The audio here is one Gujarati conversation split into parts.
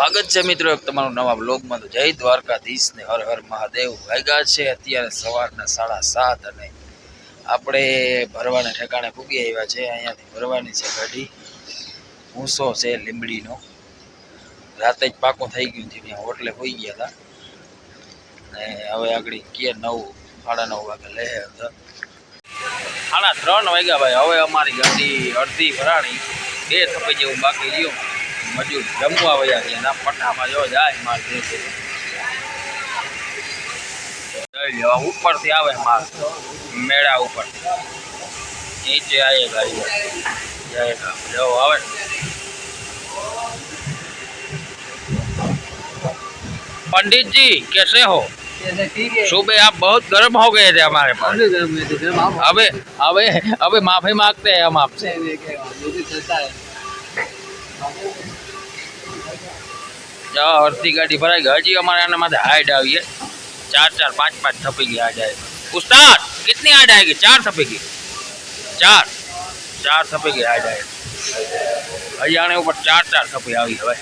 સ્વાગત છે મિત્રો એક તમારું નવા બ્લોગમાં તો જય દ્વારકાધીશ ને હર હર મહાદેવ. વાગ્યા છે અત્યારે સવારના સાડા સાત અને આપણે ભરવાના ઠેકાણે પૂગી આવ્યા છે. અહીંયાથી ભરવાની છે ગાડી. ઊંસો છે લીમડીનો રાતે જ પાકું થઈ ગયું છે ત્યાં હોટલે હોઈ ગયા હતા. ને હવે આગળ કે નવ, સાડા નવ વાગે લે અંદર સાડા ત્રણ વાગ્યા ભાઈ. હવે અમારી ગાડી અડધી ભરાણી. બે થપે જેવું બાકી રહ્યું. મજૂર જમવા વયા છે એના પટ્ટામાં જો જાય માલ જે છે જોઈ લો ઉપરથી આવે માલ મેળા ઉપર નીચે આવે ગાડી જાય જો આવે पंडित जी कैसे हो ठीक है सुबह आप बहुत गर्म हो गए थे हमारे पास काफी गर्म है तो फिर आप अबे अबे अबे माफी मांगते हैं हम आपसे જો અડધી ગાડી ભરાઈ ગઈ હજી અમારે એના માટે હાઈડ આવીએ ચાર ચાર પાંચ પાંચ થપી ગઈ હાઈડ આવી ઉસ્તાદ કેટલી હાઈડ આવી ગઈ ચાર થપી ગઈ ચાર ચાર થપી ગઈ હાઈડ આવી હરિયાણા ઉપર ચાર ચાર થપી આવી હવે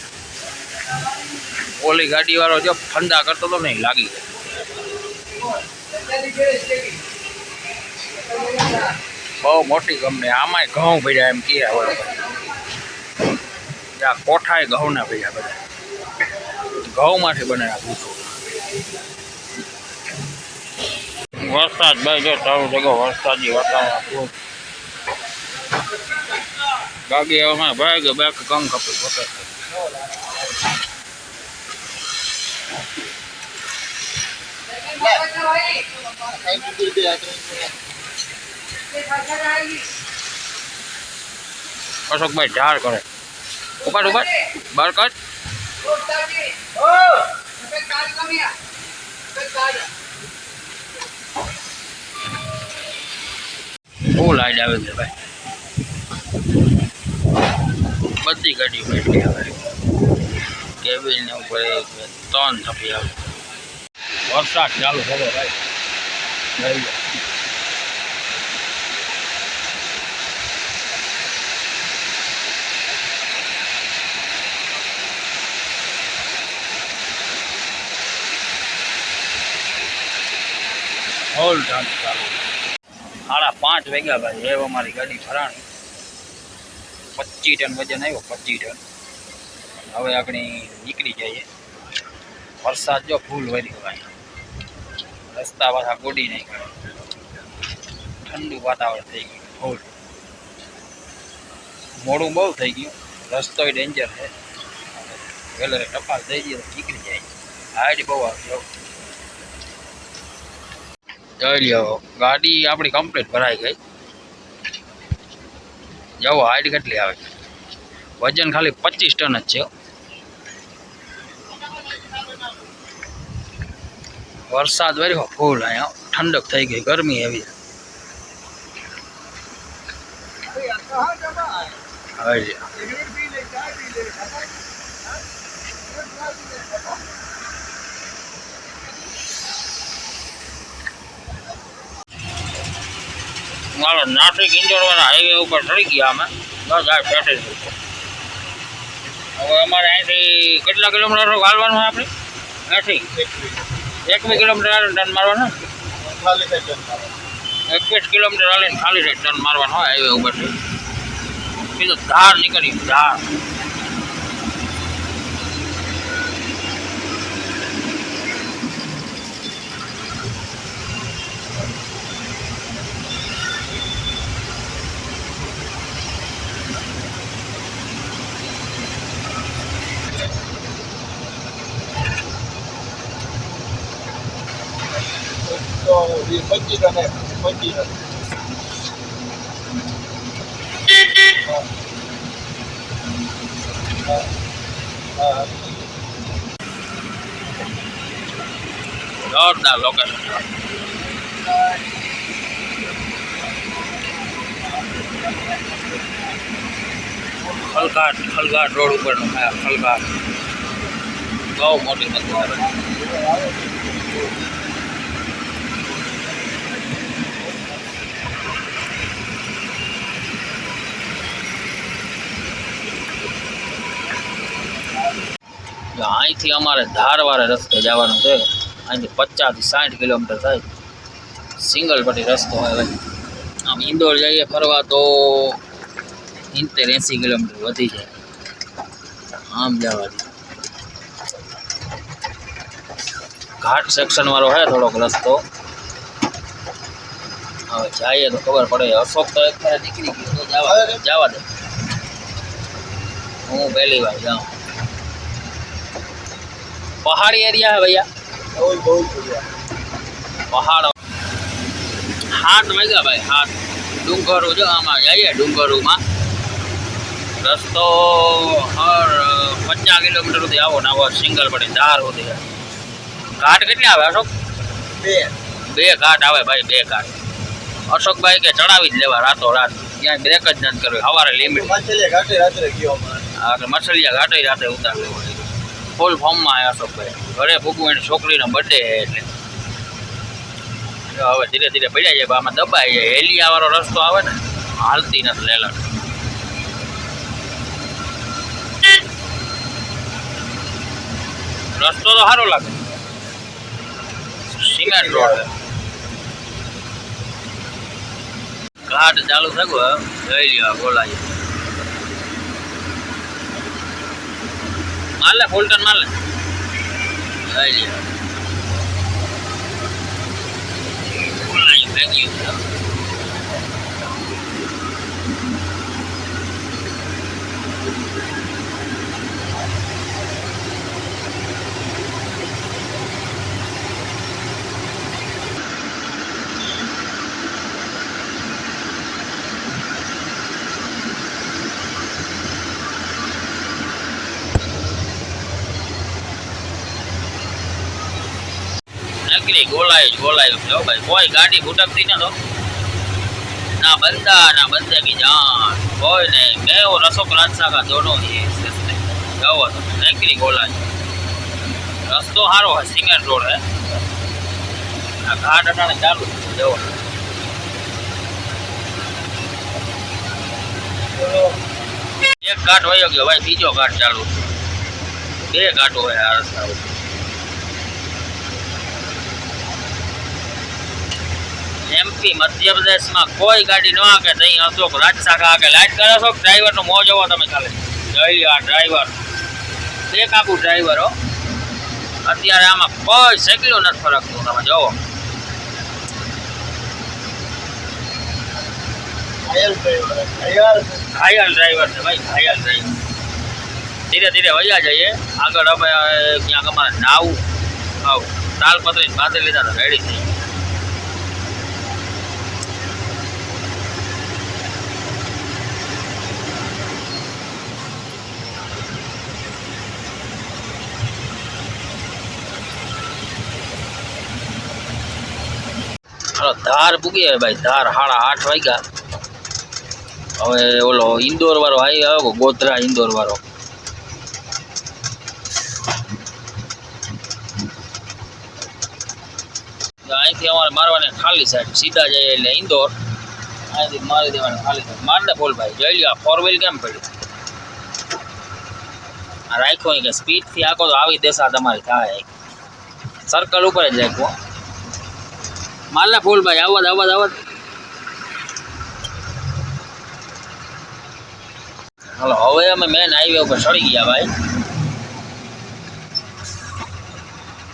ઓલી ગાડીવાળો જો ફંદા કરતો હતો ને લાગી બહુ મોટી કંપની આમાંય ઘઉં ભર્યા એમ કહે હવે કોઠાએ ઘઉંના ભર્યા બધા ઘઉંમાંથી બનેલા છું વરસાદ ભાઈ જો સારું જગો વરસાદી વાતાવરણ ખૂબ બાકી હવે ભાઈ ગયો, બાકી કમ ખપે પોતે અશોકભાઈ ઢાળ કરે. ઉપાડ ઉપાડ. બાર કાઢ બહુ લાઈટ આવે છે ભાઈ? બધી ગાડી બેઠી આવે. કેબિન ઉપર ત્રણ થપી આવે. વરસાદ ચાલુ થયો ભાઈ. રહી ગયો ચાલુ. સાડા પાંચ વાગ્યા ભાઈ એ અમારી ગાડી ફરાણી પચીસ ટન વજન આવ્યો, પચીસ ટન. હવે આપણે નીકળી જઈએ. વરસાદ જો ફૂલ વરી ભાઈ. રસ્તા પાછા ગોડી નહીં ઠંડુ વાતાવરણ થઈ ગયું, ફૂલ. મોડું બહુ થઈ ગયું. રસ્તોય ડેન્જર છે. વેલરે ટપાલ થઈ ગયો, નીકળી જાય. હાઈટ બહુ આવજો જોઈ લ્યો, ગાડી આપણી કમ્પ્લીટ ભરાઈ ગઈ. જવો હાઈટ કેટલી આવે? વજન ખાલી પચીસ ટન જ છે વરસાદ વર્યો ફૂલ અહીંયા ઠંડક થઈ ગઈ, ગરમી એવી. હવે મારો નાસિક ઇન્દોરવાળા હાઈવે ઉપર ચડી ગયા અમે. બસ આ પેટ્રોલ હવે અમારે અહીંથી કેટલા કિલોમીટર વાળવાનું આપણે? અહીંથી એકવીસ કિલોમીટર ટન મારવાનું? એકવીસ કિલોમીટર હાલીને ખાલી ટન મારવાનું હોય હાઈવે ઉપરથી. બીજું ધાર નીકળી ધાર તો એ પચીસ અને પચીસ જોરદાર લોકેશન ખલઘાટ ખલઘાટ રોડ ઉપરનું હા ખલઘાટ બહુ મોટી મંદિર જો અહીંથી અમારે ધારવાળે રસ્તે જવાનું છે. અહીંથી પચાસથી સાઠ કિલોમીટર થાય. સિંગલ પટ્ટી રસ્તો હોય ભાઈ આમ ઇન્દોર જઈએ ફરવા તો સિત્તેર એંસી કિલોમીટર વધી જાય. આમ જવાથી ઘાટ સેક્શન વાળો હે થોડોક રસ્તો. હવે જઈએ તો ખબર પડે. અશોક તો એક ફેરે નીકળી ગયો તો જવા દે. જવા દે. હું પહેલી વાર જાઉં. પહાડી એરિયા હે ભૈયા બહુ બહુ बढ़िया પહાડ હાથ વાગ્યા ભાઈ હાથ ડુંગરો જો આમાં જઈએ ડુંગરોમાં રસ્તો હર પચાસ કિલોમીટર સુધી આવો ને આવો સિંગલ પડી ધાર સુધી ઘાટ કેટલા આવે અશોક બે બે ઘાટ આવે ભાઈ બે ઘાટ અશોકભાઈ કે ચડાવી જ લેવા રાતો રાત ક્યાંય બ્રેક જ નથી કરવી સવારે લિમિટ માછલીયા ઘાટે રાત્રે ગયો અમારે આગળ મછલિયા ઘાટે રાતે ઉતાર લેવો ફૂલ ફોર્મમાં આવ્યા અશોકભાઈ ઘરે ભૂકવું એની છોકરીનો બર્થડે એટલે. હવે ધીરે ધીરે પડ્યા જાય આમાં દબાઈ જાય. એલિયા વાળો રસ્તો આવે ને, હાલતી નથી લેલણ રસ્તો તો સારો લાગે. Cement road. ઘાટ ચાલુ થયું જઈ લ્યો બોલાય માલ લે ફૂલટન માલ. લે જોઈ લ્યો બોલાય ભેગી બોલાય બોલાય જો ભાઈ, કોઈ ગાડી ફૂટકતી ન તો ના, બંદા, ના બંદે કી જાન. કોઈ ને કેવો રસો પ્રાંસા કા દોનો છે જાઓ તમે નીકળી ગોલાય રસ્તો સારો હોય, સિમેન્ટ રોડ, હે? આ ઘાટ અટાણે ચાલુ જવો એક ઘાટ હોય ગયો, ભાઈ, બીજો ઘાટ ચાલુ બે ઘાટો હોય આ રસ્તા ઉપર એમપી મધ્યપ્રદેશમાં કોઈ ગાડી ન આકે નહીં અશોક રાજશાખા આકે લાઈટ કરે છો ડ્રાઈવરનો મોં જોવો તમે ખાલી. જોઈ લ્યો આ ડ્રાઈવર બે કાબુ ડ્રાઈવરો અત્યારે આમાં કોઈ સેકલું નથી ફરકતું તમે જોવો. ઘાયલ ડ્રાઈવર ઘાયલ ઘાયલ ડ્રાઈવર છે ભાઈ ઘાયલ ડ્રાઈવર ધીરે ધીરે વયા જઈએ. આગળ અમે ક્યાંક અમારે નાવું આવ તાલપત્રી બાંધી લીધા તો રેડી થઈ હાલો ધાર પૂગી ભાઈ, ધાર સાડા આઠ વાગ્યા. હવે ઓલો ઇન્દોર વાળો આવી આવ્યો ગોધરા ઇન્દોર વાળો? અહીંથી અમારે મારવાની ખાલી સાઈડ સીધા જઈએ એટલે ઇન્દોર. અહીંથી મારી દેવાની ખાલી સાઈડ મારને ફોલ ભાઈ, જોઈ લ્યો ફોર વ્હીલ કેમ પડ્યું? આ રાખ્યો કે સ્પીડથી આખો તો આવી દેશા તમારી થાય. સર્કલ ઉપર જ રાખ્યો માલ ફૂલ ભાઈ આવત આવત આવત હાલો, હવે અમે મેન હાઈવે ઉપર ચડી ગયા ભાઈ.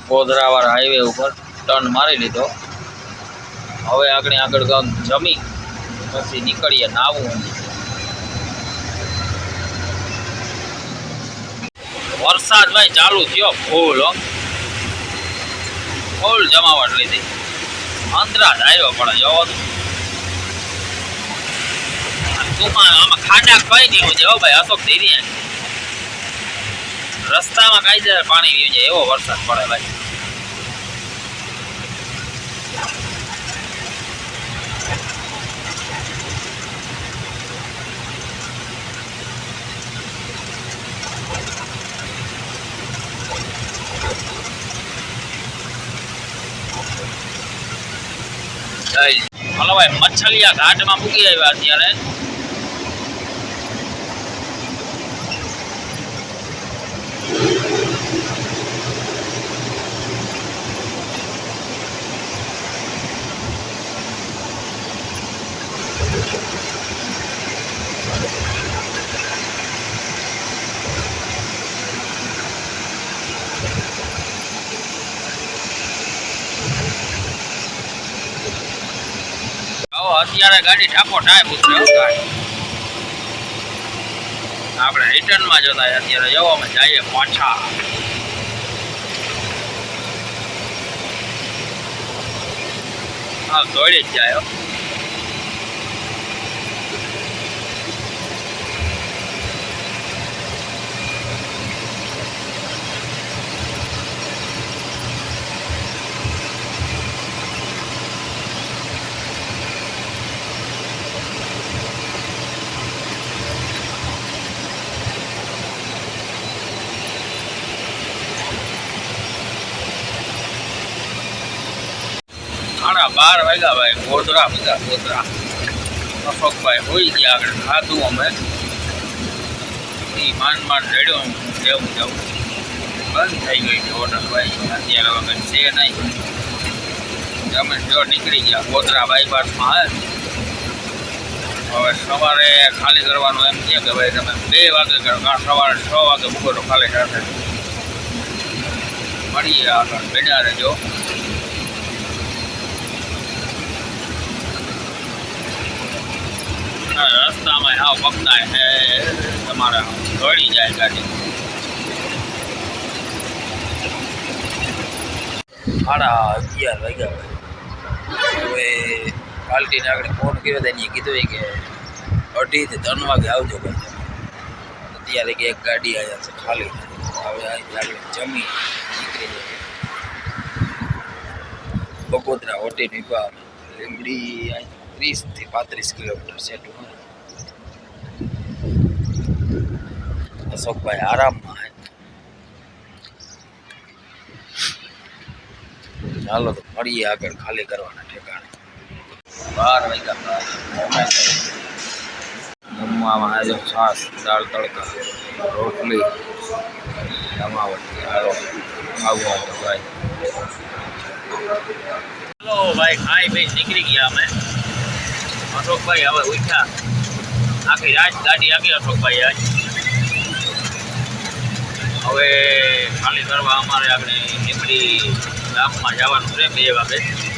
ગોધરાવાળા હાઈવે ઉપર ટર્ન મારી લીધો. હવે આગળ આગળ ગામ જમી, પછી નીકળીએ નાવું વરસાદ ભાઈ ચાલુ થયો, ફૂલ ફૂલ જમાવટ લીધી. અંતરા ધાર્યો પડે ટૂંકમાં આમાં ખાડા કઈ નહીં હોય હો ભાઈ, અશોક ધીરી. રસ્તામાં કાયદેસર પાણી પીવું જાય, એવો વરસાદ પડે ભાઈ. જય. હાલો ભાઈ મચ્છલિયા ઘાટમાં મૂકી આવ્યા અત્યારે અત્યારે ગાડી ઠાકો ટાઈમ ઉતરે આપણે રિટર્નમાં જતા અત્યારે જવામાં જઈએ પાછા. હા, દોડી જ જાય હો. બાર વાગ્યા ભાઈ ગોધરા બધા ગોધરા અશોકભાઈ હોઈ ગયા આગળ. ખાધું અમે. એ માંડ માંડ રેડ્યો જેવું જવું બંધ થઈ ગઈ છે હોટલ ભાઈ. અત્યારે વગર છે નહીં. અમે જો નીકળી ગયા. ગોધરા બાયપાસમાં હવે સવારે ખાલી કરવાનું એમ કે ભાઈ તમે બે વાગે કરો. સવારે છ વાગે તો ખાલી થશે મળીએ આગળ. બેડા રહેજો. રસ્તામાં હાવ પકડાય હે તમારે દોડી જાય ગાડી. સાડા અગિયાર વાગ્યા હવે પાલટીને આગળ ફોન કર્યો હતો એને કીધું કે અઢીથી ત્રણ વાગે આવજો ભાઈ. અત્યારે કે એક ગાડી આવ્યા છે ખાલી. હવે આગળ જમી નીકળી જાય. બગોદરા હોટેલ વિભાગ લીમડી ત્રીસથી પાંત્રીસ કિલોમીટર છે ટૂંક અશોકભાઈ આરામમાં હે ચાલો તો મળીએ આગળ ખાલી કરવાના ઠેકાણે બાર વાગ્યા બાર જમવામાં આજે છાશ દાળ તડકા રોટલી જમાવટ હાલો આવો તો ભાઈ હલો ભાઈ ખાઈ પી નીકળી ગયા અમે અશોકભાઈ, હવે ઉઠ્યા. આખી રાત ગાડી આગી અશોકભાઈ આજ. હવે ખાલી કરવા અમારે આપણે નીકળી ગામમાં જવાનું છે, બે વાગે.